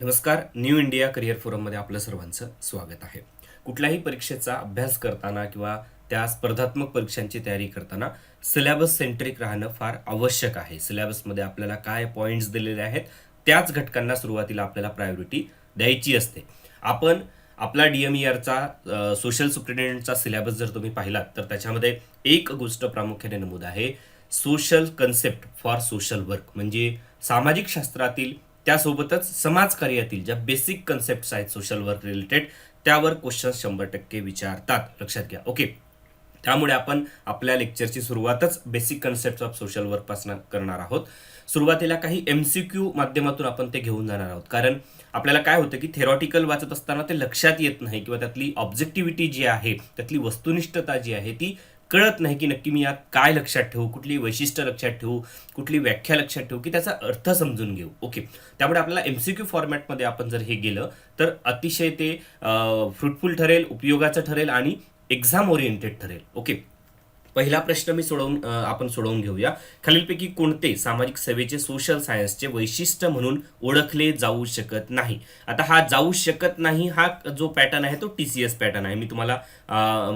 नमस्कार new India career फोरममध्ये आपलं सर्वांचं स्वागत आहे. कुठल्याही परीक्षेचा अभ्यास करताना किंवा त्या स्पर्धात्मक परीक्षांची तयारी करताना सिलेबस सेंट्रिक राहणं फार आवश्यक आहे. सिलेबसमध्ये आपल्याला काय पॉईंट्स दिलेले आहेत त्याच घटकांना सुरुवातीला आपल्याला प्रायोरिटी द्यायची असते. आपण आपला डी एम ईआरचा सोशल सुप्रिटेंडंटचा सिलेबस जर तुम्ही पाहिलात तर त्याच्यामध्ये एक गोष्ट प्रामुख्याने नमूद आहे. Social concept for social work म्हणजे सामाजिक शास्त्रातील त्यासोबतच समाजकार्यातील ज्या बेसिक कन्सेप्ट आहेत सोशल वर्क रिलेटेड त्यावर क्वेश्चन शंभर टक्के विचारतात. लक्षात घ्या. ओके त्यामुळे आपण आपल्या लेक्चरची सुरुवातच बेसिक कन्सेप्ट ऑफ सोशल वर्कपासून करणार आहोत. सुरुवातीला काही एम सी क्यू माध्यमातून आपण ते घेऊन जाणार आहोत. कारण आपल्याला काय होतं की थेरॉटिकल वाचत असताना ते लक्षात येत नाही किंवा त्यातली ऑब्जेक्टिव्हिटी जी आहे त्यातली वस्तुनिष्ठता जी आहे ती कळत नाही की नक्की मी यात काय लक्षात ठेवू कुठली वैशिष्ट्य लक्षात ठेवू कुठली व्याख्या लक्षात ठेवू की त्याचा अर्थ समजून घेऊ. ओके त्यामुळे आपल्याला एम सी क्यू फॉर्मॅटमध्ये आपण जर हे गेलं तर अतिशय ते फ्रुटफुल ठरेल उपयोगाचं ठरेल आणि एक्झाम ओरिएंटेड ठरेल. ओके पहिला प्रश्न मी सोडवून आपण सोडवून घेऊया. खालीलपैकी कोणते सामाजिक सेवेचे सोशल सायन्सचे वैशिष्ट्य म्हणून ओळखले जाऊ शकत नाही? आता हा जाऊ शकत नाही हा जो पॅटर्न आहे तो टी सी एस पॅटर्न आहे. मी तुम्हाला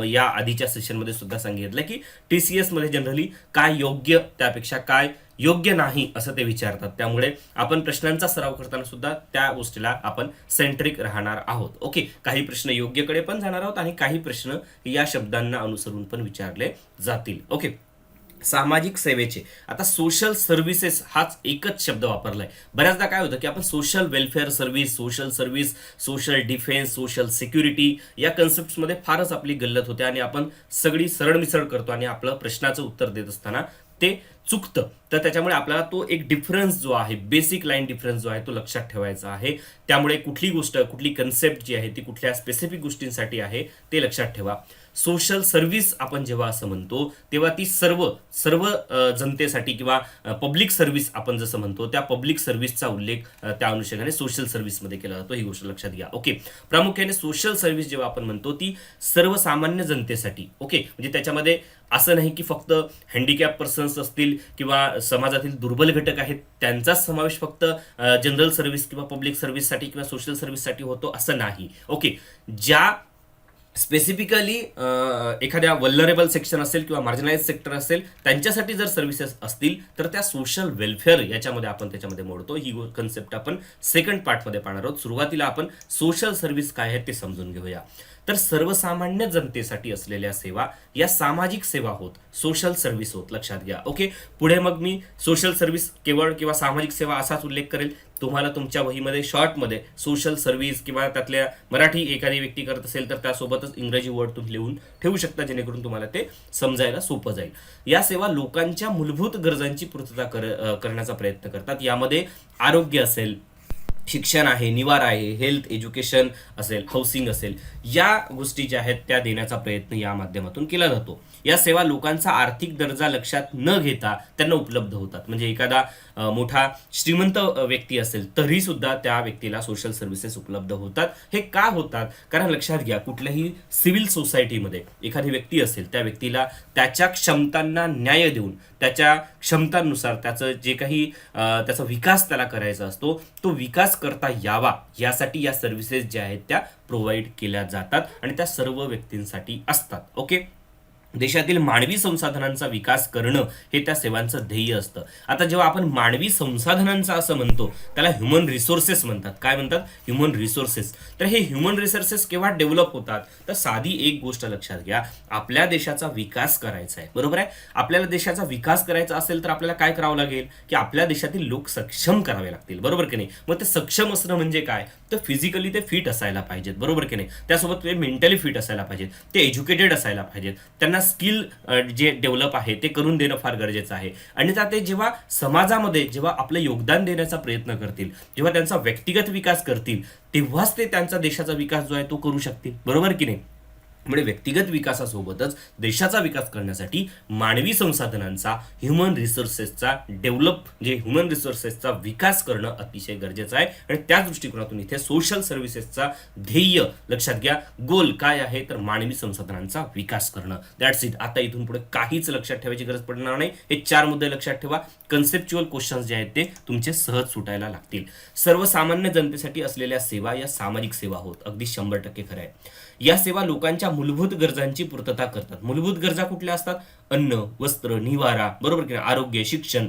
या आधीच्या सेशनमध्ये सुद्धा सांगितलं की टी सी एसमध्ये जनरली काय योग्य त्यापेक्षा काय योग्य नाही असं ते विचारतात. त्यामुळे आपण प्रश्नांचा सराव करताना सुद्धा त्या गोष्टीला आपण सेंट्रिक राहणार आहोत. ओके काही प्रश्न योग्यकडे पण जाणार आहोत आणि काही प्रश्न या शब्दांना अनुसरून पण विचारले जातील. ओके सामाजिक सेवेचे. आता सोशल सर्व्हिसेस हाच एकच शब्द वापरलाय. बऱ्याचदा काय होतं की आपण social welfare service social service social defence social security या कन्सेप्टमध्ये फारच आपली गल्लत होते आणि आपण सगळी सरळमिसळ करतो आणि आपलं प्रश्नाचं उत्तर देत असताना ते चुकतं. तर त्याच्यामुळे आपल्याला तो एक डिफरन्स जो आहे बेसिक लाईन डिफरन्स जो आहे तो लक्षात ठेवायचा आहे. त्यामुळे कुठली गोष्ट कुठली कन्सेप्ट जी आहे ती कुठल्या स्पेसिफिक गोष्टींसाठी आहे ते लक्षात ठेवा. सोशल सर्व्हिस आपण जेव्हा असं म्हणतो तेव्हा ती सर्व सर्व जनतेसाठी किंवा पब्लिक सर्व्हिस आपण जसं म्हणतो त्या पब्लिक सर्व्हिसचा उल्लेख त्या अनुषंगाने सोशल सर्व्हिसमध्ये केला जातो. ही गोष्ट लक्षात घ्या. ओके. प्रामुख्याने सोशल सर्व्हिस जेव्हा आपण म्हणतो ती सर्वसामान्य जनतेसाठी ओके? म्हणजे त्याच्यामध्ये असं नाही की फक्त हँडिकॅप पर्सन्स असतील किंवा समाजातील दुर्बल घटक आहेत त्यांचाच समावेश फक्त जनरल सर्व्हिस किंवा पब्लिक सर्व्हिससाठी किंवा सोशल सर्व्हिससाठी होतो असं नाही. ओके. ज्या स्पेसिफिकली एखाद्या वल्लरेबल सेक्शन असेल किंवा मार्जिनाइज सेक्टर असेल त्यांच्यासाठी जर सर्व्हिसेस असतील तर त्या सोशल वेलफेअर याच्यामध्ये आपण त्याच्यामध्ये मोडतो. ही कन्सेप्ट आपण सेकंड पार्टमध्ये पाहणार आहोत. सुरुवातीला आपण सोशल सर्व्हिस काय आहे ते समजून घेऊया. तर सर्वसामान्य जनतेसाठी असलेल्या सेवा या सामाजिक सेवा होत सोशल सर्व्हिस होत. लक्षात घ्या. ओके पुढे मग मी सोशल सर्व्हिस केवळ किंवा सामाजिक सेवा असाच उल्लेख करेल. तुम्हाला तुमच्या वहीमध्ये शॉर्टमध्ये सोशल सर्व्हिस किंवा त्यातल्या मराठी एखादी व्यक्ती करत असेल तर त्यासोबतच इंग्रजी वर्ड तुम्ही लिहून ठेवू शकता जेणेकरून तुम्हाला ते समजायला सोपं जाईल. या सेवा लोकांच्या मूलभूत गरजांची पूर्तता कर करण्याचा प्रयत्न करतात. यामध्ये आरोग्य असेल शिक्षण आहे निवारा आहे हेल्थ एज्युकेशन असेल हाऊसिंग असेल या गोष्टी ज्या आहेत त्या देण्याचा प्रयत्न या माध्यमातून केला जातो. या सेवा लोकांचा आर्थिक दर्जा लक्षात न घेता त्यांना उपलब्ध होतात. म्हणजे एखादा मोठा श्रीमंत व्यक्ती असेल तरी सुद्धा त्या व्यक्तीला सोशल सर्व्हिसेस उपलब्ध होतात. हे का होतात? कारण लक्षात घ्या कुठल्याही सिव्हिल सोसायटीमध्ये एखादी व्यक्ती असेल त्या व्यक्तीला त्याच्या क्षमतांना न्याय देऊन त्याच्या क्षमतांनुसार त्याचं जे काही त्याचा विकास त्याला करायचा असतो तो विकास करता यावा यासाठी या सर्व्हिसेस ज्या आहेत त्या प्रोव्हाइड केल्या जातात आणि त्या सर्व व्यक्तींसाठी असतात. ओके देशातील मानवी संसाधनांचा विकास करणं हे त्या सेवांचं ध्येय असतं. आता जेव्हा आपण मानवी संसाधनांचा असं म्हणतो त्याला ह्युमन रिसोर्सेस म्हणतात. काय म्हणतात? ह्युमन रिसोर्सेस तर हे ह्युमन रिसोर्सेस केव्हा डेव्हलप होतात? तर साधी एक गोष्ट लक्षात घ्या. आपल्या देशाचा विकास करायचा आहे. बरोबर आहे? आपल्याला देशाचा विकास करायचा असेल तर आपल्याला काय करावं लागेल? की आपल्या देशातील लोक सक्षम करावे लागतील. बरोबर की नाही? मग ते सक्षम असणं म्हणजे काय? तर फिजिकली ते फिट असायला पाहिजेत बरोबर की नाही? त्यासोबत ते मेंटली फिट असायला पाहिजेत ते एज्युकेटेड असायला पाहिजेत. त्यांना स्किल जे डेव्हलप आहे ते करून देणं फार गरजेचं आहे. आणि त्या ते जेव्हा समाजामध्ये जेव्हा आपलं योगदान देण्याचा प्रयत्न करतील जेव्हा त्यांचा व्यक्तिगत विकास करतील तेव्हाच ते त्यांचा देशाचा विकास जो आहे तो करू शकतील. बरोबर की नाही? म्हणजे व्यक्तिगत विकासासोबतच देशाचा विकास करण्यासाठी मानवी संसाधनांचा ह्युमन रिसोर्सेसचा डेव्हलप जे ह्युमन रिसोर्सेसचा विकास करणं अतिशय गरजेचं आहे. आणि त्या दृष्टिकोनातून इथे सोशल सर्व्हिसेसचा ध्येय लक्षात घ्या. गोल काय आहे? तर मानवी संसाधनांचा विकास करणं. दॅट्स इट आता इथून पुढे काहीच लक्षात ठेवायची गरज पडणार नाही. हे चार मुद्दे लक्षात ठेवा. कन्सेप्च्युअल क्वेश्चन्स जे आहेत ते तुमचे सहज सुटायला लागतील. सर्वसामान्य जनतेसाठी असलेल्या सेवा या सामाजिक सेवा होत. अगदी शंभर टक्के खरं आहे. या सेवा लोकांच्या मूलभूत गरजांची पूर्तता करतात. मूलभूत गरजा कुठल्या असतात? अन्न वस्त्र निवारा बरोबर की आरोग्य शिक्षण.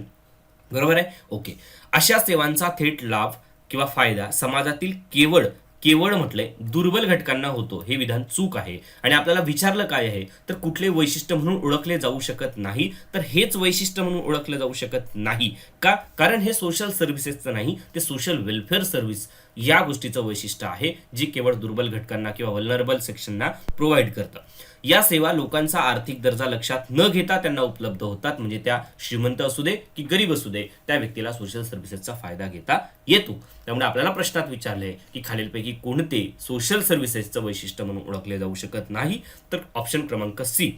बरोबर आहे? ओके. अशा सेवांचा थेट लाभ किंवा फायदा समाजातील केवळ केवळ म्हटलंय दुर्बल घटकांना होतो. हे विधान चूक आहे. आणि आपल्याला विचारलं काय आहे? तर कुठले वैशिष्ट्य म्हणून ओळखले जाऊ शकत नाही. तर हेच वैशिष्ट्य म्हणून ओळखलं जाऊ शकत नाही. का? कारण हे सोशल सर्व्हिसेसचं नाही ते सोशल वेलफेअर सर्व्हिस या गोष्टीचं वैशिष्ट्य आहे जे केवळ दुर्बल घटकांना किंवा वल्नरेबल सेक्शनना प्रोव्हाइड करतं. या सेवा लोकांचा आर्थिक दर्जा लक्षात न घेता त्यांना उपलब्ध होतात म्हणजे त्या श्रीमंत असू दे की गरीब असू दे त्या व्यक्तीला सोशल सर्व्हिसेसचा फायदा घेता येतो. त्यामुळे आपल्याला प्रश्नात विचारले की खालीलपैकी कोणते सोशल सर्व्हिसेसचं वैशिष्ट्य म्हणून ओळखले जाऊ शकत नाही? तर ऑप्शन क्रमांक सी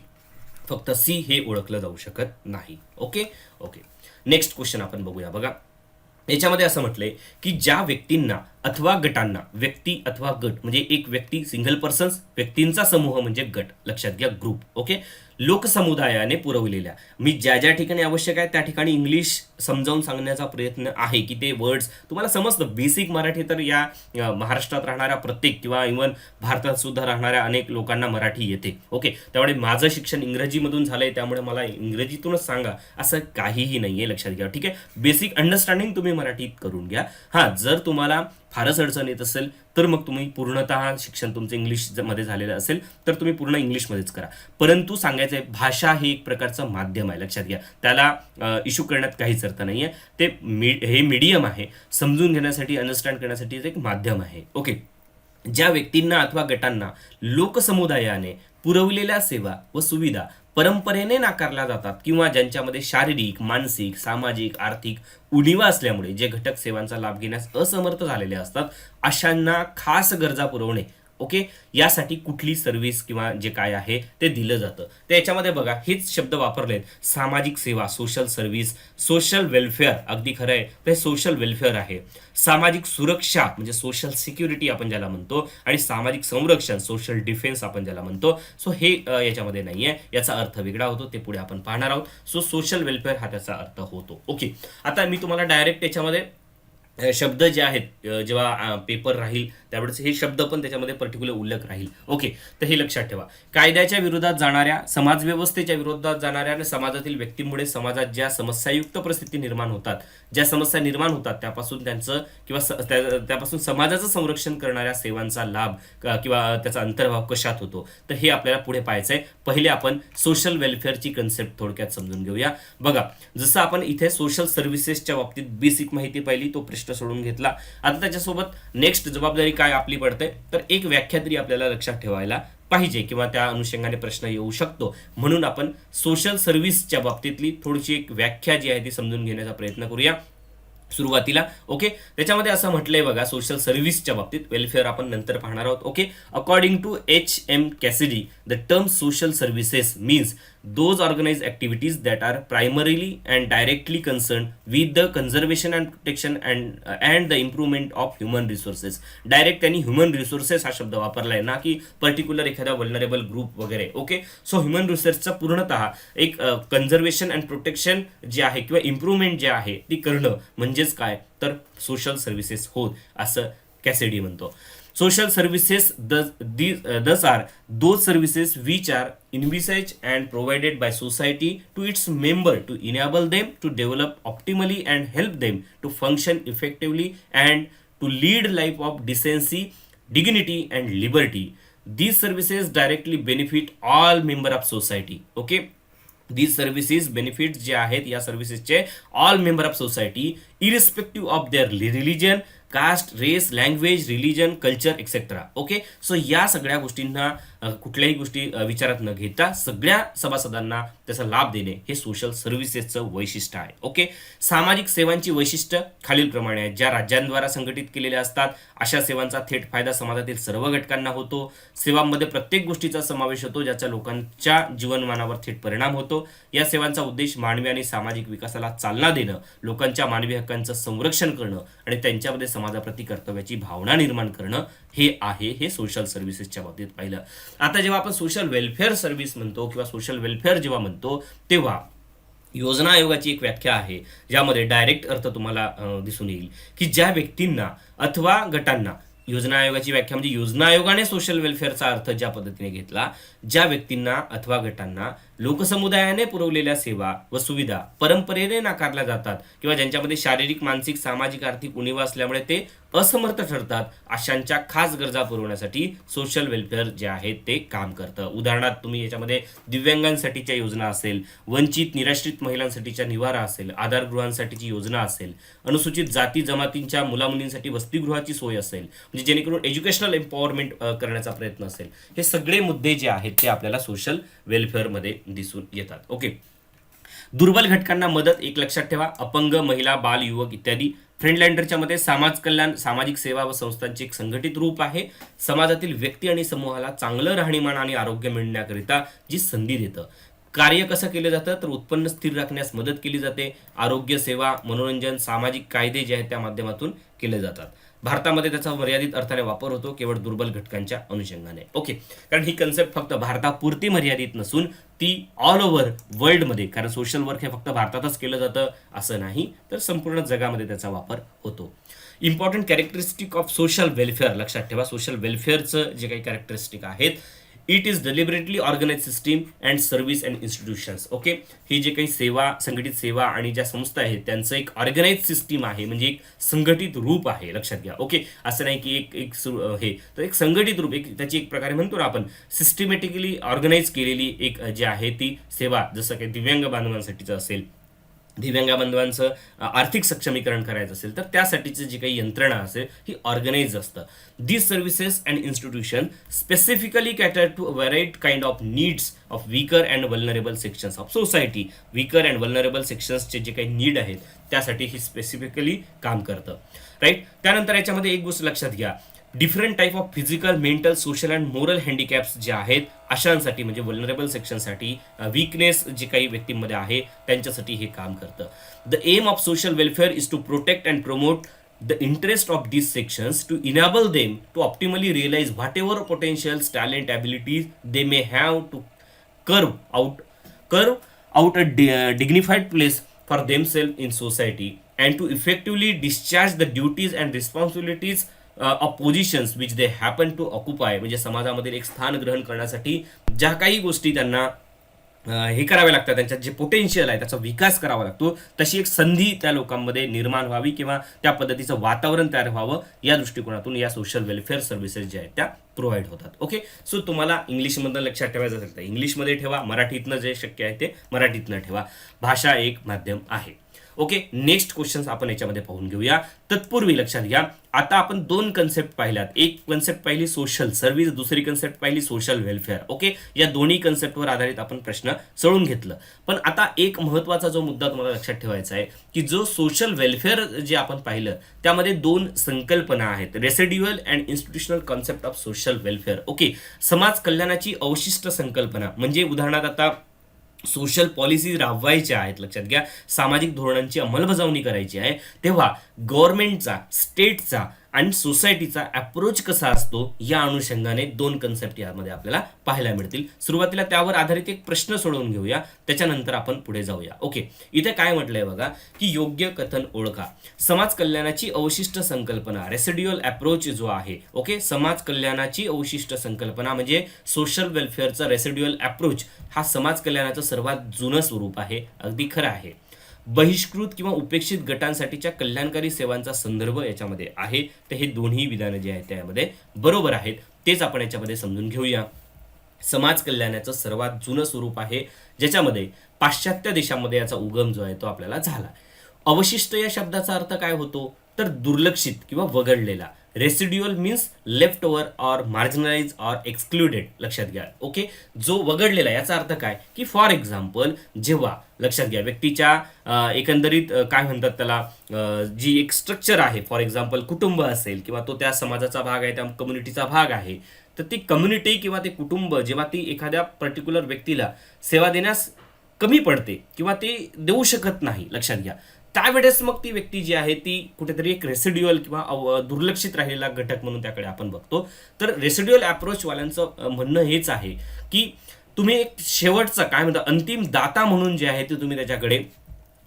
फक्त सी हे ओळखलं जाऊ शकत नाही. ओके ओके नेक्स्ट क्वेश्चन आपण बघूया. बघा. याच्यामध्ये असं म्हटलंय की ज्या व्यक्तींना अथवा गटांना व्यक्ती अथवा गट म्हणजे एक व्यक्ती सिंगल पर्सन्स व्यक्तींचा समूह म्हणजे गट. लक्षात घ्या ग्रुप ओके लोकसमुदायाने पुरवलेल्या. मी ज्या ज्या ठिकाणी आवश्यक आहे त्या ठिकाणी इंग्लिश समजावून सांगण्याचा प्रयत्न आहे की ते वर्ड्स तुम्हाला समजतं. बेसिक मराठी तर या महाराष्ट्रात राहणाऱ्या प्रत्येक किंवा इवन भारतात सुद्धा राहणाऱ्या अनेक लोकांना मराठी येते. ओके त्यामुळे माझं शिक्षण इंग्रजीमधून झालंय त्यामुळे मला इंग्रजीतूनच सांगा असं काहीही नाहीये लक्षात घ्या. ठीक आहे? बेसिक अंडरस्टँडिंग तुम्ही मराठीत करून घ्या. हां जर तुम्हाला फारच अडचण येत असेल तर मग तुम्ही पूर्णतः शिक्षण तुमचं इंग्लिशमध्ये झालेलं असेल तर तुम्ही पूर्ण इंग्लिशमध्येच करा. परंतु सांगायचं आहे भाषा हे एक प्रकारचं माध्यम आहे लक्षात घ्या. त्याला इश्यू करण्यात काहीच अर्थ नाही आहे ते मी हे मीडियम आहे. समजून घेण्यासाठी अंडरस्टँड करण्यासाठी एक माध्यम आहे. ओके ज्या व्यक्तींना अथवा गटांना लोकसमुदायाने पुरवलेल्या सेवा व सुविधा परंपरेने नाकारल्या जातात किंवा ज्यांच्यामध्ये शारीरिक मानसिक सामाजिक आर्थिक उणीवा असल्यामुळे जे घटक सेवांचा लाभ घेण्यास असमर्थ झालेले असतात अशांना खास गरजा पुरवणे ओके? यासाठी कुठली सर्व्हिस किंवा जे काय आहे ते दिलं जातं. तर याच्यामध्ये बघा हेच शब्द वापरलेत. सामाजिक सेवा सोशल सर्व्हिस सोशल वेलफेअर अगदी खरं आहे. हे सोशल वेलफेअर आहे. सामाजिक सुरक्षा म्हणजे सोशल सिक्युरिटी आपण ज्याला म्हणतो आणि सामाजिक संरक्षण सोशल डिफेन्स आपण ज्याला म्हणतो. सो हे याच्यामध्ये नाही आहे याचा अर्थ वेगळा होतो. ते पुढे आपण पाहणार आहोत. सो सोशल वेलफेअर हा त्याचा अर्थ होतो. ओके? आता मी तुम्हाला डायरेक्ट त्याच्यामध्ये शब्द जे आहेत जेव्हा पेपर राहील त्यावेळेस हे शब्द पण त्याच्यामध्ये पर्टिक्युलर उल्लेख राहील. ओके तर हे लक्षात ठेवा. कायद्याच्या विरोधात जाणाऱ्या समाजव्यवस्थेच्या विरोधात जाणाऱ्या आणि समाजातील व्यक्तींमुळे समाजात ज्या समस्यायुक्त परिस्थिती निर्माण होतात ज्या समस्या निर्माण होतात त्यापासून त्यांचं किंवा त्यापासून समाजाचं संरक्षण करणाऱ्या सेवांचा लाभ किंवा त्याचा अंतर्भाव कशात होतो? तर हे आपल्याला पुढे पाहायचं आहे. पहिले आपण सोशल वेलफेअरची कन्सेप्ट थोडक्यात समजून घेऊया. बघा जसं आपण इथे सोशल सर्व्हिसेसच्या बाबतीत बेसिक माहिती पाहिली तो प्रश्न सोडून घेतला. आता त्याच्यासोबत नेक्स्ट जबाबदारी काय आपली पडते? तर एक व्याख्या तरी आपल्याला लक्षात ठेवायला पाहिजे किंवा त्या अनुषंगाने प्रश्न येऊ शकतो. म्हणून आपण सोशल सर्व्हिसच्या बाबतीतली थोडीशी एक व्याख्या जी आहे ती समजून घेण्याचा प्रयत्न करूया. सुरुवातीला ओके त्याच्यामध्ये असं म्हटलंय बघा सोशल सर्व्हिसच्या बाबतीत वेलफेअर आपण नंतर पाहणार आहोत okay according to H M Cassidy the term social services means those organise that that are primarily and directly concern with the conservation and protection and and the improvement of human resources direct त्यांनी human resources हा शब्द वापरला आहे ना की particular एखादा vulnerable group वगैरे okay so human रिसोर्सचा पूर्णतः एक कन्झर्वेशन अँड प्रोटेक्शन जे आहे किंवा इम्प्रूव्हमेंट जे आहे ती करणं म्हणजेच काय? तर सोशल सर्व्हिसेस होत असं कॅसेडी म्हणतो. social services thus, these, uh, thus are those services which are envisaged and provided by society to its member to enable them to develop optimally and help them to function effectively and to lead life of decency dignity and liberty these services directly benefit all member of society okay these services benefits जे आहेत या सर्व्हिसेसचे all member of society irrespective of their religion Caste race language religion culture etcetera okay so या सगळ्या गोष्टींना कुठल्याही गोष्टी विचारात न घेता सगळ्या सभासदांना त्याचा लाभ देणे हे सोशल सर्व्हिसेसचं वैशिष्ट्य आहे. ओके सामाजिक सेवांची वैशिष्ट्य खालीलप्रमाणे आहेत ज्या राज्यांद्वारा संघटित केलेल्या असतात अशा सेवांचा थेट फायदा समाजातील सर्व घटकांना होतो. सेवांमध्ये प्रत्येक गोष्टीचा समावेश होतो ज्याचा लोकांच्या जीवनमानावर थेट परिणाम होतो. या सेवांचा उद्देश मानवी आणि सामाजिक विकासाला चालना देणं लोकांच्या मानवी हक्कांचं संरक्षण करणं आणि त्यांच्यामध्ये समाजाप्रती कर्तव्याची भावना निर्माण करणं हे आहे हे सोशल सर्व्हिसेसच्या बाबतीत पाहिलं. आता जेव्हा आपण सोशल वेलफेअर सर्व्हिस म्हणतो किंवा सोशल वेलफेअर जेव्हा म्हणतो तेव्हा योजना आयोगाची एक व्याख्या आहे ज्यामध्ये डायरेक्ट अर्थ तुम्हाला दिसून येईल की ज्या व्यक्तींना अथवा गटांना योजना आयोगाची व्याख्या म्हणजे योजना आयोगाने सोशल वेलफेअरचा अर्थ ज्या पद्धतीने घेतला ज्या व्यक्तींना अथवा गटांना लोकसमुदायाने पुरवलेल्या सेवा व सुविधा परंपरेने नाकारल्या जातात किंवा ज्यांच्यामध्ये शारीरिक मानसिक सामाजिक आर्थिक उणीवा असल्यामुळे ते असमर्थ ठरतात अशांच्या खास गरजा पुरवण्यासाठी सोशल वेलफेअर जे आहे ते काम करतं. उदाहरणार्थ तुम्ही याच्यामध्ये दिव्यांगांसाठीच्या योजना असेल वंचित निराश्रित महिलांसाठीच्या निवारा असेल आधारगृहांसाठीची योजना असेल अनुसूचित जाती जमातींच्या मुलामुलींसाठी वसतिगृहाची सोय असेल म्हणजे जेणेकरून एज्युकेशनल एम्पॉवरमेंट करण्याचा प्रयत्न असेल हे सगळे मुद्दे जे आहेत ते आपल्याला सोशल वेलफेअरमध्ये दिसून येतात. ओके दुर्बल घटकांना मदत एक लक्षात ठेवा. अपंग महिला बाल युवक इत्यादी फ्रेंडलँडरच्या मध्ये समाज कल्याण सामाजिक सेवा व संस्थांचे एक संघटित रूप आहे. समाजातील व्यक्ती आणि समूहाला चांगलं राहणीमान आणि आरोग्य मिळण्याकरिता जी संधी देतं. कार्य कसं केलं जातं? तर उत्पन्न स्थिर राखण्यास मदत केली जाते. आरोग्य सेवा मनोरंजन सामाजिक कायदे जे आहेत त्या माध्यमातून केले जातात. भारतामध्ये त्याचा मर्यादित अर्थाने वापर होतो केवळ दुर्बल घटकांच्या अनुषंगाने. ओके कारण ही कन्सेप्ट फक्त भारतापुरती मर्यादित नसून ती ऑल ओव्हर वर्ल्डमध्ये कारण सोशल वर्क हे फक्त भारतातच केलं जातं असं नाही तर संपूर्ण जगामध्ये त्याचा वापर होतो. Important characteristic of social welfare लक्षात ठेवा सोशल वेलफेअरचं जे काही कॅरेक्टरिस्टिक आहेत it is deliberately organise system and service and institutions okay ही जे काही सेवा संघटित सेवा आणि ज्या संस्था आहेत त्यांचं एक ऑर्गनाइज सिस्टीम आहे म्हणजे एक संघटित रूप आहे लक्षात घ्या ओके असं नाही की एक एक सुरू हे. तर एक संघटित रूप एक त्याची एक प्रकारे म्हणतो ना आपण सिस्टमॅटिकली ऑर्गनाईज केलेली एक जी आहे ती सेवा जसं काही दिव्यांग बांधवांसाठीचं असेल दिव्यांग बांधवांचं आर्थिक सक्षमीकरण करायचं असेल तर त्यासाठीची जी काही यंत्रणा असेल ही ऑर्गनाईज असतं. These services and institution specifically cater to variety kind of needs of weaker and vulnerable sections of society weaker and vulnerable सेक्शन्सचे जे काही नीड आहेत त्यासाठी ही स्पेसिफिकली काम करतं. राईट त्यानंतर याच्यामध्ये एक गोष्ट लक्षात घ्या. Different type of physical mental social and moral handicaps जे आहेत अशांसाठी म्हणजे वल्नरेबल सेक्शनसाठी विकनेस जे काही व्यक्तींमध्ये आहे त्यांच्यासाठी हे काम करतं. The aim of social welfare is to protect and promote the interest of this sections to enable them to optimally realise whatever potential talent abilities they may have to carve out carve out a dignified place for them self in society and to effectively discharge the duties and responsibilities oppositions of they which they to to म्हणजे समाजामधील एक स्थान ग्रहण करण्यासाठी ज्या काही गोष्टी त्यांना हे करावे लागतात त्यांच्यात जे पोटेन्शियल आहे त्याचा विकास करावा लागतो तशी एक संधी त्या लोकांमध्ये निर्माण व्हावी किंवा त्या पद्धतीचं वातावरण तयार व्हावं या दृष्टिकोनातून या सोशल वेलफेअर सर्व्हिसेस ज्या आहेत त्या प्रोव्हाइड होतात. ओके सो तुम्हाला इंग्लिशमधनं लक्षात ठेवायचं असेल तर इंग्लिशमध्ये ठेवा मराठीतनं जे शक्य आहे ते मराठीतनं ठेवा. भाषा एक माध्यम आहे. ओके नेक्स्ट क्वेश्चन आपण याच्यामध्ये पाहून घेऊया. तत्पूर्वी लक्षात घ्या आता आपण दोन कन्सेप्ट पाहिल्यात. एक कन्सेप्ट पाहिली सोशल सर्व्हिस दुसरी कन्सेप्ट पाहिली सोशल वेलफेअर ओके या दोन्ही कन्सेप्टवर आधारित आपण प्रश्न सोडून घेतलं. पण आता एक महत्त्वाचा जो मुद्दा तुम्हाला लक्षात ठेवायचा आहे की जो सोशल वेलफेअर जे आपण पाहिलं त्यामध्ये दोन संकल्पना आहेत. Residual and institutional concept of social welfare okay समाज कल्याणाची अवशिष्ट संकल्पना. म्हणजे उदाहरणार्थ आता सोशल पॉलिसी राबवायच्या आहेत लक्षात घ्या. सामाजिक धोरणांची अंमलबजावणी करायची आहे. तेव्हा गव्हर्नमेंटचा स्टेटचा आणि सोसायटीचा अप्रोच कसा असतो या अनुषंगाने दोन कन्सेप्ट यामध्ये आपल्याला पाहायला मिळतील. सुरुवातीला त्यावर आधारित एक प्रश्न सोडवून घेऊया. त्याच्यानंतर आपण पुढे जाऊया. ओके इथे काय म्हटलंय बघा की योग्य कथन ओळखा. समाज कल्याणाची अवशिष्ट संकल्पना रेसिड्युअल अप्रोच जो आहे ओके समाज कल्याणाची अवशिष्ट संकल्पना म्हणजे सोशल वेलफेअरचा रेसिड्युअल अप्रोच हा समाज कल्याणाचं सर्वात जुनं स्वरूप आहे. अगदी खरं आहे. बहिष्कृत किंवा उपेक्षित गटांसाठीच्या कल्याणकारी सेवांचा संदर्भ याच्यामध्ये आहे. तर हे दोन्ही विधानं जे आहेत त्यामध्ये बरोबर आहेत. तेच आपण याच्यामध्ये समजून घेऊया. समाज कल्याणाचं सर्वात जुनं स्वरूप आहे ज्याच्यामध्ये पाश्चात्य देशामध्ये याचा उगम जो आहे तो आपल्याला झाला. अवशिष्ट या शब्दाचा अर्थ काय होतो? तर दुर्लक्षित किंवा वगळलेला. Residual means left over or marginalize or excluded लक्षात घ्या. ओके? जो वगळलेला याचा अर्थ काय? की फॉर एक्झाम्पल जेव्हा लक्षात घ्या व्यक्तीच्या एकंदरीत काय म्हणतात त्याला जी एक स्ट्रक्चर आहे फॉर एक्झाम्पल कुटुंब असेल किंवा तो त्या समाजाचा भाग आहे त्या कम्युनिटीचा भाग आहे तर ती कम्युनिटी किंवा ते कुटुंब जेव्हा ती एखाद्या पर्टिक्युलर व्यक्तीला सेवा देण्यास कमी पडते किंवा ते देऊ शकत नाही लक्षात घ्या. त्यावेळेस मग ती व्यक्ती जी आहे ती कुठेतरी एक रेसिड्युअल किंवा अव- दुर्लक्षित राहिलेला घटक म्हणून त्याकडे आपण बघतो. तर रेसिड्युअल अप्रोचवाल्यांचं म्हणणं हेच आहे की तुम्ही एक शेवटचा काय म्हणता अंतिम दाता म्हणून जे आहे ते तुम्ही त्याच्याकडे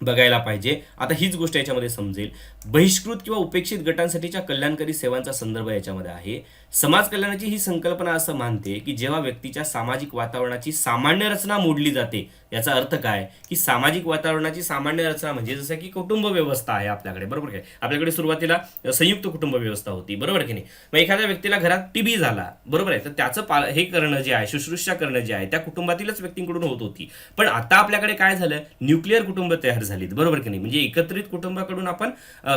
बघायला पाहिजे. आता हीच गोष्ट याच्यामध्ये समजेल. बहिष्कृत किंवा उपेक्षित गटांसाठीच्या कल्याणकारी सेवांचा संदर्भ याच्यामध्ये आहे. समाज कल्याणाची ही संकल्पना असं मानते की जेव्हा व्यक्तीच्या सामाजिक वातावरणाची सामान्य रचना मोडली जाते याचा अर्थ काय? की सामाजिक वातावरणाची सामान्य रचना म्हणजे जसं की कुटुंब व्यवस्था आहे आपल्याकडे बरोबर काय आपल्याकडे सुरुवातीला संयुक्त कुटुंब व्यवस्था होती बरोबर की नाही? मग एखाद्या व्यक्तीला घरात टीबी झाला बरोबर आहे? तर त्याचं पाल हे करणं जे आहे शुश्रूषा करणं जे आहे त्या कुटुंबातीलच व्यक्तींकडून होत होती. पण आता आपल्याकडे काय झालं? न्यूक्लिअर कुटुंब तयार झालीत बरोबर की नाही? म्हणजे एकत्रित कुटुंबाकडून आपण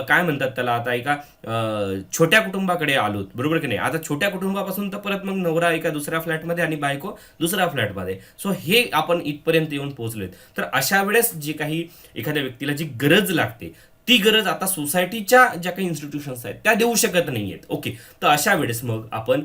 काय म्हणतात त्याला आता एका छोट्या कुटुंबाकडे आलोत बरोबर की नाही? आता छोट्या कुटुंबापासून तर परत मग नवरा एका दुसऱ्या फ्लॅटमध्ये आणि बायको दुसऱ्या फ्लॅटमध्ये. सो हे आपण इथपर्यंत येऊन पोहोचलोय. तर अशा वेळेस जे काही एखाद्या व्यक्तीला जी गरज लागते ती गरज आता सोसायटीच्या ज्या काही इन्स्टिट्यूशन्स आहेत त्या देऊ शकत नाहीयेत. ओके तर अशा वेळेस मग आपण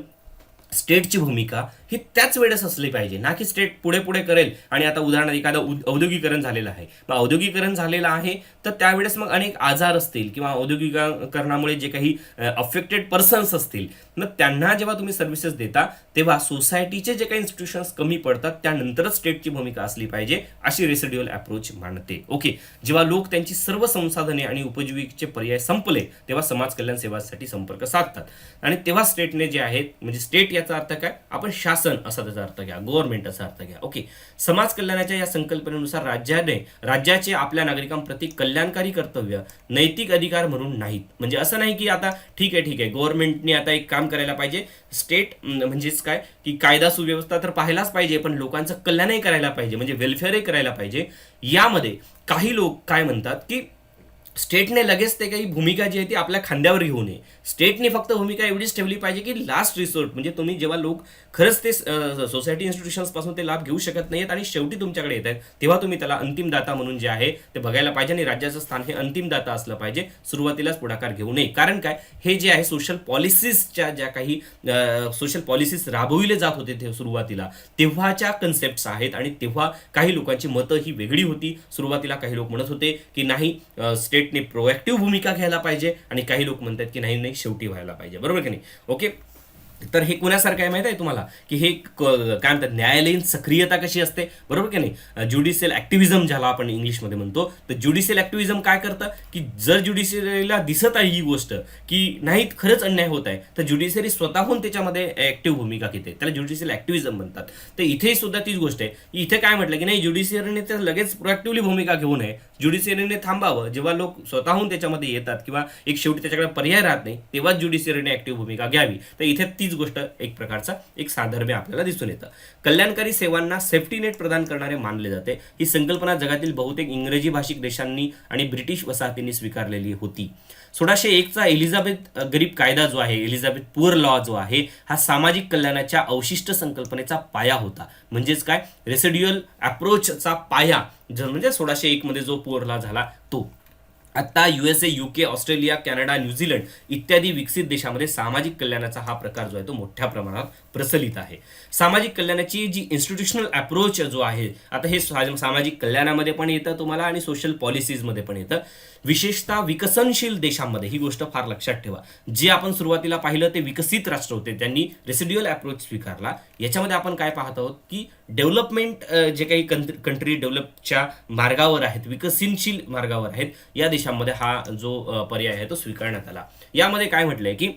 स्टेटची भूमिका ही त्याच वेळेस असली पाहिजे. ना की स्टेट पुढे पुढे करेल आणि आता उदाहरणार्थ एखादं औद्योगिकरण झालेलं आहे. मग औद्योगिकरण झालेलं आहे तर त्यावेळेस मग अनेक आजार असतील किंवा औद्योगिकरणामुळे जे काही अफेक्टेड पर्सन्स असतील मग त्यांना जेव्हा तुम्ही सर्व्हिसेस देता तेव्हा सोसायटीचे जे काही इन्स्टिट्यूशन्स कमी पडतात त्यानंतरच स्टेटची भूमिका असली पाहिजे अशी रेसिड्युअल अप्रोच मानते ओके? जेव्हा लोक त्यांची सर्व संसाधने आणि उपजीविकेचे पर्याय संपले तेव्हा समाज कल्याण सेवासाठी संपर्क साधतात. आणि तेव्हा स्टेटने जे आहेत म्हणजे स्टेट याचा अर्थ काय? आपण शासन असा त्याचा अर्थ घ्या गव्हर्नमेंट असा अर्थ घ्या. ओके समाज कल्याणाच्या या संकल्पनेनुसार राज्याने राज्याचे आपल्या नागरिकांप्रती कल्याणकारी कर्तव्य नैतिक अधिकार म्हणून नाहीत. म्हणजे असं नाही की आता ठीक आहे ठीक आहे गव्हर्नमेंटने आता एक काम करायला पाहिजे. स्टेट म्हणजेच काय? की कायदा सुव्यवस्था तर पाहायलाच पाहिजे पण लोकांचं कल्याणही करायला पाहिजे म्हणजे वेलफेअरही करायला पाहिजे. यामध्ये काही लोक काय म्हणतात की स्टेटने लगेच ते काही भूमिका जी आहे ती आपल्या खांद्यावर घेऊ नये. स्टेटने फक्त भूमिका एवढीच ठेवली पाहिजे की लास्ट रिसोर्ट म्हणजे तुम्ही जेव्हा लोक खरंच ते सोसायटी इन्स्टिट्यूशन्सपासून ते लाभ घेऊ शकत नाहीत आणि शेवटी तुमच्याकडे येत आहेत तेव्हा तुम्ही त्याला अंतिम दाता म्हणून जे आहे ते बघायला पाहिजे आणि राज्याचं स्थान हे अंतिम दाता असलं पाहिजे. सुरुवातीलाच पुढाकार घेऊ नये. कारण काय? हे जे आहे सोशल पॉलिसीजच्या ज्या काही सोशल पॉलिसीज राबविले जात होते ते सुरुवातीला तेव्हाच्या कन्सेप्ट आहेत आणि तेव्हा काही लोकांची मतं ही वेगळी होती. सुरुवातीला काही लोक म्हणत होते की नाही स्टेटने प्रोएक्टिव्ह भूमिका घ्यायला पाहिजे आणि काही लोक म्हणतात की नाही नाही शेवटी व्हायला पाहिजे. बरोबर की नाही? ओके? तर हे कुणासारखं आहे माहिती आहे तुम्हाला? की हे काय म्हणतात न्यायालयीन सक्रियता कशी असते? बरोबर की नाही? ज्युडिशियल ऍक्टिव्हिझम ज्याला आपण इंग्लिशमध्ये म्हणतो तर ज्युडिशियल ऍक्टिव्हिझम काय करतं? की जर ज्युडिशियरीला दिसत आहे ही गोष्ट की नाही खरंच अन्याय होत आहे तर ज्युडिशियरी स्वतःहून त्याच्यामध्ये ऍक्टिव्ह भूमिका घेते. त्याला ज्युडिशियल ऍक्टिव्हिझम म्हणतात. तर इथे सुद्धा तीच गोष्ट आहे. इथे काय म्हटलं की नाही ज्युडिशियरीने तर लगेच प्रोएक्टिव्हली भूमिका घेऊ नये. ज्युडिशियरीने थांबावं. जेव्हा लोक स्वतःहून त्याच्यामध्ये येतात किंवा एक शेवटी त्याच्याकडे पर्याय राहत नाही तेव्हाच ज्युडिशियरीने ॲक्टिव्ह भूमिका घ्यावी. तर इथे ती हीच गोष्ट एक प्रकारचा एक साधर्म्य आपल्याला दिसून येतं. कल्याणकारी सेवांना सेफ्टी नेट प्रदान करणारे मानले जाते. ही संकल्पना जगातील बहुतेक इंग्रजी भाषिक देशांनी आणि ब्रिटिश वसाहतींनी स्वीकारलेली होती. सोळाशे एकचा एलिझाबेथ गरीब कायदा जो आहे एलिझाबेथ पुअर लॉ जो आहे हा सामाजिक कल्याणाच्या अवशिष्ट संकल्पनेचा पाया होता. म्हणजेच काय? रेसिड्युअल अप्रोचचा पाया जर म्हणजे सोळाशे एक मध्ये जो पुअर लॉ झाला तो. आता USA UK Australia Canada New Zealand इत्यादी विकसित देशामध्ये सामाजिक कल्याणाचा हा प्रकार जो आहे तो मोठ्या प्रमाणात प्रचलित आहे. सामाजिक कल्याणाची जी इन्स्टिट्यूशनल अप्रोच जो आहे आता हे सामाजिक कल्याणामध्ये पण येतं तुम्हाला आणि सोशल पॉलिसीजमध्ये पण येतं. विशेषतः विकसनशील देशांमध्ये ही गोष्ट फार लक्षात ठेवा. जे आपण सुरुवातीला पाहिलं ते विकसित राष्ट्र होते त्यांनी रेसिड्युअल अप्रोच स्वीकारला. याच्यामध्ये आपण काय पाहत आहोत की डेव्हलपमेंट जे काही कंट्री डेव्हलपच्या मार्गावर आहेत विकसनशील मार्गावर आहेत या देशांमध्ये हा जो पर्याय आहे तो स्वीकारण्यात आला. यामध्ये काय म्हटलंय की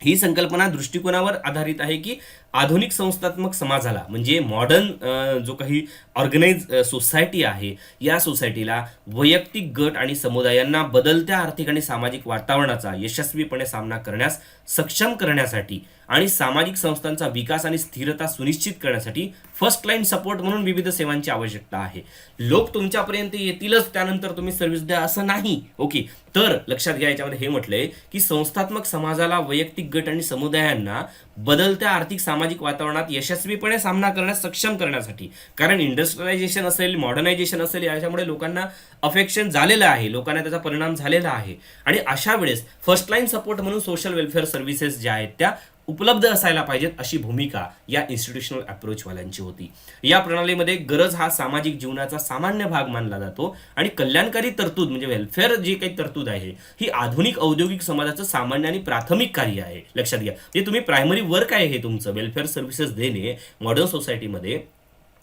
ही संकल्पना दृष्टिकोनावर आधारित आहे की आधुनिक संस्थात्मक समाजाला म्हणजे मॉडर्न जो काही ऑर्गनाइज सोसायटी आहे या सोसायटीला वैयक्तिक गट आणि समुदायांना बदलत्या आर्थिक आणि सामाजिक वातावरणाचा यशस्वीपणे सामना करण्यास सक्षम करण्यासाठी आणि सामाजिक संस्थांचा विकास आणि स्थिरता सुनिश्चित करण्यासाठी फर्स्ट लाईन सपोर्ट म्हणून विविध सेवांची आवश्यकता आहे. लोक तुमच्यापर्यंत येतीलच त्यानंतर तुम्ही सर्व्हिस द्या असं नाही. ओके. तर लक्षात घ्या याच्यामध्ये हे म्हटलंय की संस्थात्मक समाजाला वैयक्तिक गट आणि समुदायांना बदलत्या आर्थिक सामाजिक वातावरणात यशस्वीपणे सामना करण्यास सक्षम करण्यासाठी. कारण इंडस्ट्रियलायझेशन असेल मॉडर्नायझेशन असेल याच्यामुळे लोकांना अफेक्शन झालेलं आहे. लोकांना त्याचा परिणाम झालेला आहे. आणि अशा वेळेस फर्स्ट लाईन सपोर्ट म्हणून सोशल वेलफेअर सर्व्हिसेस ज्या आहेत त्या उपलब्ध असायला पाहिजेत अशी भूमिका या इन्स्टिट्यूशनल अप्रोचवाल्यांची होती. या प्रणालीमध्ये गरज हा सामाजिक जीवनाचा सामान्य भाग मानला जातो आणि कल्याणकारी तरतूद म्हणजे वेलफेअर जी काही तरतूद आहे ही आधुनिक औद्योगिक समाजाचं सामान्य आणि प्राथमिक कार्य आहे. लक्षात घ्या. म्हणजे तुम्ही प्रायमरी वर्क आहे हे तुमचं. वेलफेअर सर्व्हिसेस देणे मॉडर्न सोसायटीमध्ये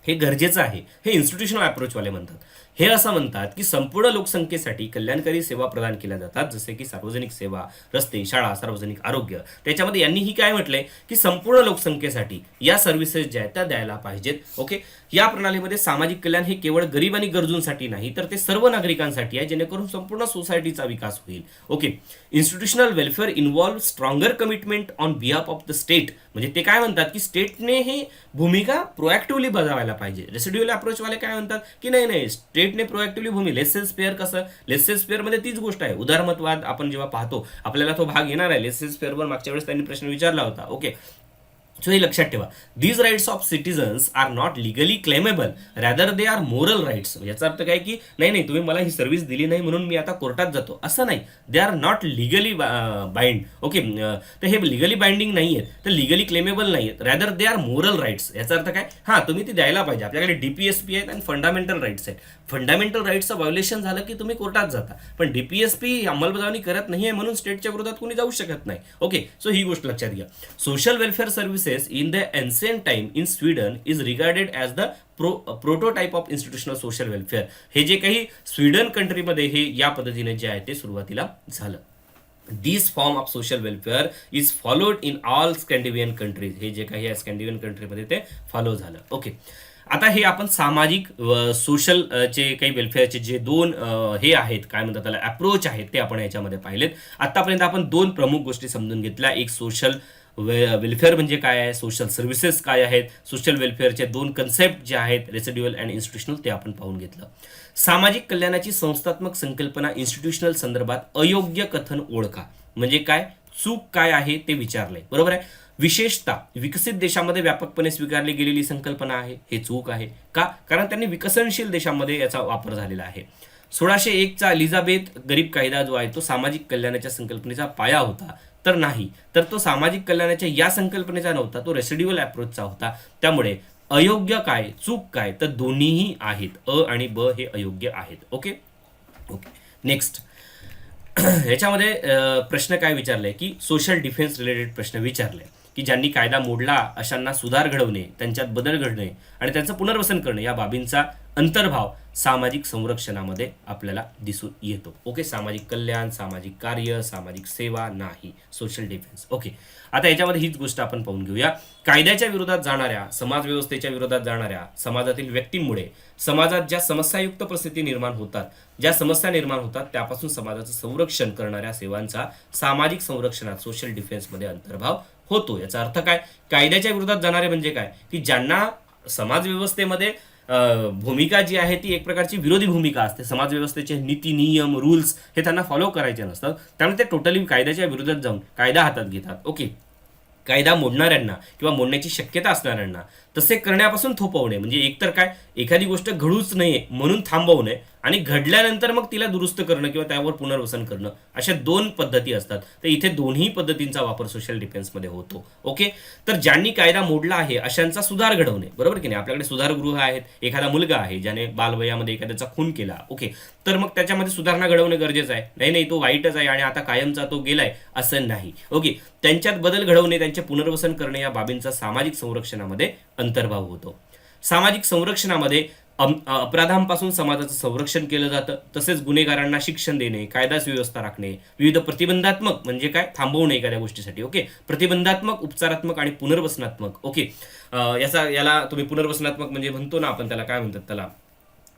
हे गरजेचं आहे. हे इन्स्टिट्यूशनल अप्रोचवाले म्हणतात. हे असं म्हणतात की संपूर्ण लोकसंख्येसाठी कल्याणकारी सेवा प्रदान केल्या जातात जसे की सार्वजनिक सेवा रस्ते शाळा सार्वजनिक आरोग्य. त्याच्यामध्ये यांनी ही काय म्हटलंय? की संपूर्ण लोकसंख्येसाठी या सर्व्हिसेस ज्या आहेत त्या द्यायला पाहिजेत. ओके या प्रणालीमध्ये सामाजिक कल्याण हे केवळ गरीब आणि गरजूंसाठी नाही तर ते सर्व नागरिकांसाठी आहे जेणेकरून संपूर्ण सोसायटीचा विकास होईल. Okay institutional welfare involve stronger commitment on behalf of the state म्हणजे ते काय म्हणतात की स्टेटने हे भूमिका प्रोएक्टिव्हली बजावायला पाहिजे. रेसिड्युअल अप्रोचवाले काय म्हणतात? की नाही नाही स्टेटने प्रोएक्टिव्हली भूमी लेसेस पेअर कसं? लेसेस पेअरमध्ये तीच गोष्ट आहे. उदारमतवाद आपण जेव्हा पाहतो आपल्याला तो भाग येणार आहे. लेसेस पेअरवर मागच्या वेळेस त्यांनी प्रश्न विचारला होता. ओके सो हे लक्षात ठेवा. These rights of citizens are not legally claimable rather they are moral rights याचा अर्थ काय की नाही नाही तुम्ही मला ही सर्व्हिस दिली नाही म्हणून मी आता कोर्टात जातो. असं नाही. They are not legally bind okay तर हे लिगली बाइंडिंग नाही आहेत तर लिगली क्लेमेबल नाही आहेत rather they are moral rights याचा अर्थ काय? हां तुम्ही ती द्यायला पाहिजे. आपल्याकडे डीपीएसपी आहेत आणि फंडामेंटल राईट्स आहेत. फंडामेंटल राईट्सचं व्हायोलेशन झालं की तुम्ही कोर्टात जाता. पण डीपीएसपी अंमलबजावणी करत नाही आहे म्हणून स्टेटच्या विरोधात कोणी जाऊ शकत नाही. ओके सो ही गोष्ट लक्षात घ्या. Social welfare services in the ancient time in Sweden is regarded as the pro prototype of institutional social welfare हे जे काही स्वीडन कंट्रीमध्ये हे या पद्धतीने जे आहे ते सुरुवातीला झालं. This form of social welfare is followed in all Scandinavian countries हे जे काही आहे कंट्रीमध्ये ते फॉलो झालं. ओके आता हे आपण सामाजिक सोशल चे काही वेलफेअरचे जे दोन हे आहेत काय म्हणतात त्याला अप्रोच आहेत ते आपण याच्यामध्ये पाहिलेत. आतापर्यंत आपण दोन प्रमुख गोष्टी समजून घेतल्या. एक सोशल वे वेलफेअर म्हणजे काय आहे सोशल सर्व्हिसेस काय आहेत सोशल वेलफेअरचे दोन कन्सेप्ट जे आहेत रेसिड्युअल अँड इन्स्टिट्यूशनल ते आपण पाहून घेतलं. सामाजिक कल्याणाची संस्थात्मक संकल्पना इन्स्टिट्यूशनल संदर्भात अयोग्य कथन ओळखा. म्हणजे काय? चूक काय आहे ते विचारलंय. बरोबर आहे? विशेषतः विकसित देशामध्ये व्यापकपणे स्वीकारली गेलेली संकल्पना आहे हे चूक आहे. का? कारण त्यांनी विकसनशील देशामध्ये याचा वापर झालेला आहे. सोळाशे एकचा एलिझाबेथ गरीब कायदा जो आहे तो सामाजिक कल्याणाच्या संकल्पनेचा पाया होता. तर नाही. तर तो सामाजिक कल्याणाच्या या संकल्पनेचा नव्हता तो रेसिड्युअल अप्रोचचा होता. त्यामुळे अयोग्य काय चूक काय तर दोन्हीही आहेत. अ आणि ब हे अयोग्य आहेत. ओके? ओके. नेक्स्ट. ह्याच्यामध्ये प्रश्न काय विचारले की सोशल डिफेन्स रिलेटेड प्रश्न विचारले. की ज्यांनी कायदा मोडला अशांना सुधार घडवणे त्यांच्यात बदल घडणे आणि त्यांचं पुनर्वसन करणे या बाबींचा अंतर्भाव सामाजिक संरक्षणामध्ये आपल्याला दिसून येतो. ओके? सामाजिक कल्याण सामाजिक कार्य सामाजिक सेवा नाही. Social defence. ओके? आता याच्यामध्ये हीच गोष्ट आपण पाहून घेऊया. कायद्याच्या विरोधात जाणाऱ्या समाज व्यवस्थेच्या विरोधात जाणाऱ्या समाजातील व्यक्तींमुळे समाजात ज्या समस्यायुक्त परिस्थिती निर्माण होतात ज्या समस्या निर्माण होतात त्यापासून समाजाचं संरक्षण करणाऱ्या सेवांचा सामाजिक संरक्षणात सोशल डिफेन्समध्ये अंतर्भाव होतो. याचा अर्थ काय? कायद्याच्या विरोधात जाणारे म्हणजे काय? की ज्यांना समाज व्यवस्थेमध्ये भूमिका जी आहे ती एक प्रकारची विरोधी भूमिका असते. समाजव्यवस्थेचे नीती नियम रूल्स हे त्यांना फॉलो करायचे नसतात त्यामुळे ते टोटली कायद्याच्या विरोधात जाऊन कायदा हातात घेतात. ओके. कायदा मोडणाऱ्यांना किंवा मोडण्याची शक्यता असणाऱ्यांना तसे करण्यापासून थोपवणे. म्हणजे एकतर काय? एखादी गोष्ट घडूच नये म्हणून थांबवणे. आणि घडल्यानंतर मग तिला दुरुस्त करणं किंवा त्यावर पुनर्वसन करणं अशा दोन पद्धती असतात. तर इथे दोन्ही पद्धतींचा वापर सोशल डिफेन्समध्ये होतो. ओके तर ज्यांनी कायदा मोडला आहे अशांचा सुधार घडवणे. बरोबर की नाही? आपल्याकडे सुधारगृह आहेत. एखादा मुलगा आहे ज्याने बालवयामध्ये एखाद्याचा खून केला. ओके तर मग त्याच्यामध्ये सुधारणा घडवणं गरजेचं आहे. नाही नाही तो वाईटच आहे आणि आता कायमचा तो गेलाय असं नाही. ओके त्यांच्यात बदल घडवणे त्यांचे पुनर्वसन करणे या बाबींचा सामाजिक संरक्षणामध्ये अंतर्भाव होतो. सामाजिक संरक्षणामध्ये अपराधांपासून समाजाचं संरक्षण केलं जातं. तसेच गुन्हेगारांना शिक्षण देणे कायदा सुव्यवस्था राखणे विविध प्रतिबंधात्मक म्हणजे काय? थांबवणे एखाद्या गोष्टीसाठी ओके? प्रतिबंधात्मक उपचारात्मक आणि पुनर्वसनात्मक ओके? याचा याला तुम्ही पुनर्वसनात्मक म्हणजे म्हणतो ना आपण त्याला काय म्हणतात त्याला?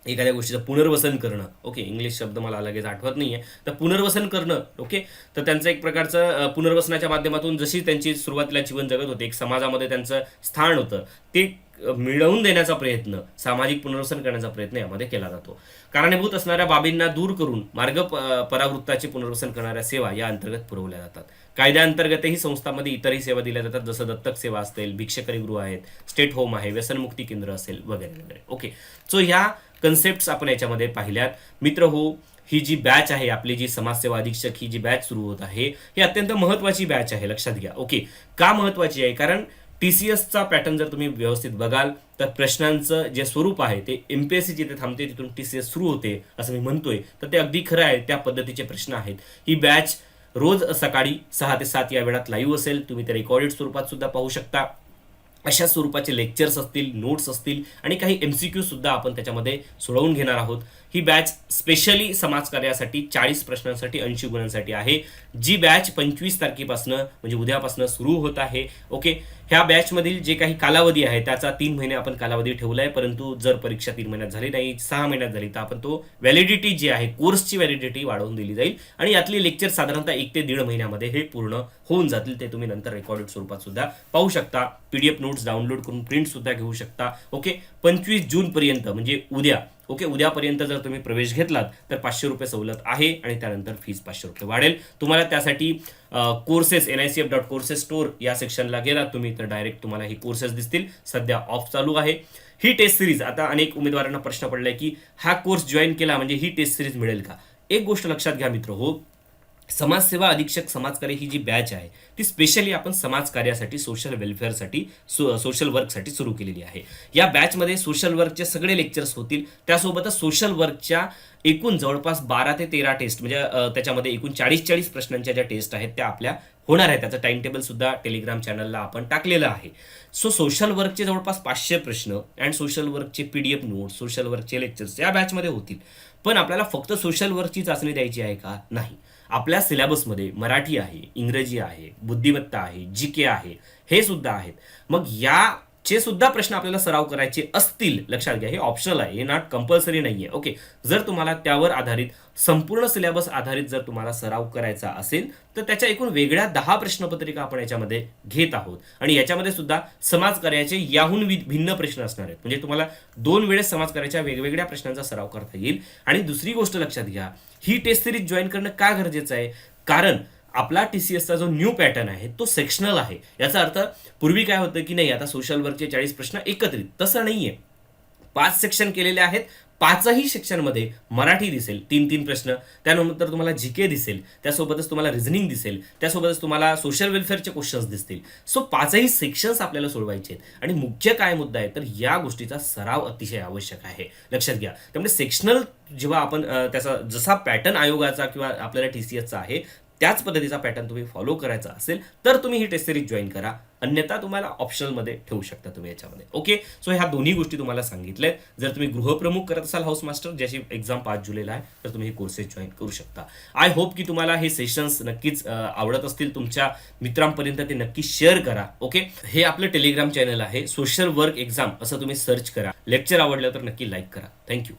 एखाद्या गोष्टीचं पुनर्वसन करणं ओके? इंग्लिश शब्द मला लगेच आठवत नाही आहे तर पुनर्वसन करणं ओके? तर त्यांचं एक प्रकारचं पुनर्वसनाच्या माध्यमातून जशी त्यांची सुरुवातीला जीवन जगत होते एक समाजामध्ये त्यांचं स्थान होतं ते मिळवून देण्याचा प्रयत्न सामाजिक पुनर्वसन करण्याचा प्रयत्न यामध्ये केला जातो. कारणीभूत असणाऱ्या बाबींना दूर करून मार्ग परावृत्ताचे पुनर्वसन करणाऱ्या सेवा या अंतर्गत पुरवल्या जातात. कायद्याअंतर्गतही संस्थांमध्ये इतरही सेवा दिल्या जातात जसं दत्तक सेवा असतील भिक्षकरी गृह आहेत स्टेट होम आहे व्यसनमुक्ती केंद्र असेल वगैरे वगैरे. ओके सो ह्या कन्सेप्ट आपण याच्यामध्ये पाहिल्यात. मित्र हो ही जी बॅच आहे आपली जी समाजसेवा अधीक्षक ही जी बॅच सुरू होत आहे ही अत्यंत महत्वाची बॅच आहे लक्षात घ्या. ओके का महत्वाची आहे? कारण टी सी एसचा पॅटर्न जर तुम्ही व्यवस्थित बघाल तर प्रश्नांचं जे स्वरूप आहे ते एमपीएससी जिथे थांबते तिथून टी सी एस सुरू होते असं मी म्हणतोय. तर ते अगदी खरं आहे त्या पद्धतीचे प्रश्न आहेत. ही बॅच रोज सकाळी सहा ते सात या वेळात लाईव्ह असेल. तुम्ही ते रेकॉर्डेड स्वरूपात सुद्धा पाहू शकता. अशा स्वरूपाचे लेक्चर्स असतील नोट्स असतील आणि काही एम सी क्यू सुद्धा आपण त्याच्यामध्ये सोडवून घेणार आहोत. ही बॅच स्पेशली समाजकार्यासाठी चाळीस प्रश्नांसाठी ऐंशी गुणांसाठी आहे. जी बॅच पंचवीस तारखेपासनं म्हणजे उद्यापासून सुरू होत आहे ओके ह्या बॅचमधील जे काही कालावधी आहे त्याचा तीन महिने आपण कालावधी ठेवला आहे परंतु जर परीक्षा तीन महिन्यात झाली नाही सहा महिन्यात झाली तर आपण तो व्हॅलिडिटी जी आहे कोर्सची व्हॅलिडिटी वाढवून दिली जाईल. आणि यातले लेक्चर साधारणतः एक ते दीड महिन्यामध्ये हे पूर्ण होऊन जातील ते तुम्ही नंतर रेकॉर्डेड स्वरूपात सुद्धा पाहू शकता. पीडीएफ नोट्स डाउनलोड करून प्रिंट सुद्धा घेऊ शकता ओके पंचवीस जून पर्यंत म्हणजे उद्या ओके उद्यापर्यंत जर तुम्ही प्रवेश घेतलात तर पाचशे रुपये सवलत आहे आणि त्यानंतर फीज पाचशे रुपये वाढेल. तुम्हाला त्यासाठी courses N I C F dot courses store या सेक्शनला गेलात तुम्ही तर डायरेक्ट तुम्हाला ही कोर्सेस दिसतील. सध्या ऑफ चालू आहे. ही टेस्ट सिरीज आता अनेक उमेदवारांना प्रश्न पडलाय की हा कोर्स जॉईन केला म्हणजे ही टेस्ट सिरीज मिळेल का? एक गोष्ट लक्षात घ्या मित्र हो समाजसेवा अधीक्षक समाजकार्य ही जी बॅच आहे ती स्पेशली आपण समाजकार्यासाठी सोशल वेलफेअरसाठी सो सोशल वर्कसाठी सुरू केलेली आहे. या बॅचमध्ये सोशल वर्कचे सगळे लेक्चर्स होतील. त्यासोबतच सोशल वर्कच्या एकूण जवळपास बारा ते तेरा टेस्ट म्हणजे त्याच्यामध्ये एकूण चाळीस चाळीस प्रश्नांच्या ज्या टेस्ट आहेत त्या आपल्या होणार आहे त्याचं टाइम टेबल सुद्धा टेलिग्राम चॅनलला आपण टाकलेलं आहे. सो सोशल वर्कचे जवळपास पाचशे प्रश्न अँड सोशल वर्कचे पीडीएफ नोट सोशल वर्कचे लेक्चर्स या बॅचमध्ये होतील. पण आपल्याला फक्त सोशल वर्कची चाचणी द्यायची आहे का? नाही. आपल्या सिलेबसमध्ये मराठी आहे इंग्रजी आहे बुद्धिमत्ता आहे जी के आहे हे सुद्धा आहेत. मग या चे सुद्धा प्रश्न आपल्याला सराव करायचे असतील लक्षात घ्या हे ऑप्शनल आहे हे नॉट कंपल्सरी नाही आहे ओके जर तुम्हाला त्यावर आधारित संपूर्ण सिलेबस आधारित जर तुम्हाला सराव करायचा असेल तर त्याच्या एकूण वेगळ्या दहा प्रश्नपत्रिका आपण याच्यामध्ये घेत आहोत. आणि याच्यामध्ये सुद्धा समाजकार्याचे याहून वि- भिन्न प्रश्न असणार आहेत. म्हणजे तुम्हाला दोन वेळेस समाजकार्याच्या वेगवेगळ्या प्रश्नांचा सराव करता येईल. आणि दुसरी गोष्ट लक्षात घ्या ही टेस्ट सिरीज जॉईन करणं का गरजेचं आहे? कारण आपला टी सी एसचा जो न्यू पॅटर्न आहे तो सेक्शनल आहे. याचा अर्थ पूर्वी काय होतं की नाही आता सोशल वर्कचे चाळीस प्रश्न एकत्रित. तसं नाहीये. पाच सेक्शन केलेले आहेत पाचही सेक्शनमध्ये मराठी दिसेल तीन तीन प्रश्न. त्यानंतर तुम्हाला जी के दिसेल त्यासोबतच तुम्हाला रिझनिंग दिसेल त्यासोबतच तुम्हाला सोशल वेलफेअरचे क्वेश्चन्स दिसतील. सो पाचही सेक्शन्स आपल्याला सोडवायचे आहेत. आणि मुख्य काय मुद्दा आहे तर या गोष्टीचा सराव अतिशय आवश्यक आहे. लक्षात घ्या. त्यामुळे सेक्शनल जेव्हा आपण त्याचा जसा पॅटर्न आयोगाचा किंवा आपल्याला टी सी एसचा आहे त्याच पद्धतीचा पॅटर्न तुम्ही फॉलो करायचा असेल तर तुम्ही ही टेस्ट सिरीज जॉईन करा. अन्यथा तुम्हाला ऑप्शनलमध्ये ठेवू शकता तुम्ही याच्यामध्ये. ओके सो ह्या दोन्ही गोष्टी तुम्हाला सांगितल्यात जर तुम्ही गृहप्रमुख करत असाल हाऊस मास्टर ज्याची एक्झाम पाच जुलैला आहे तर तुम्ही हे कोर्सेस जॉईन करू शकता. आय होप की तुम्हाला हे सेशन्स नक्कीच आवडत असतील. तुमच्या मित्रांपर्यंत ते नक्की शेअर करा. ओके हे आपलं टेलिग्राम चॅनल आहे. सोशल वर्क एक्झाम असं तुम्ही सर्च करा. लेक्चर आवडलं तर नक्की लाईक करा. थँक्यू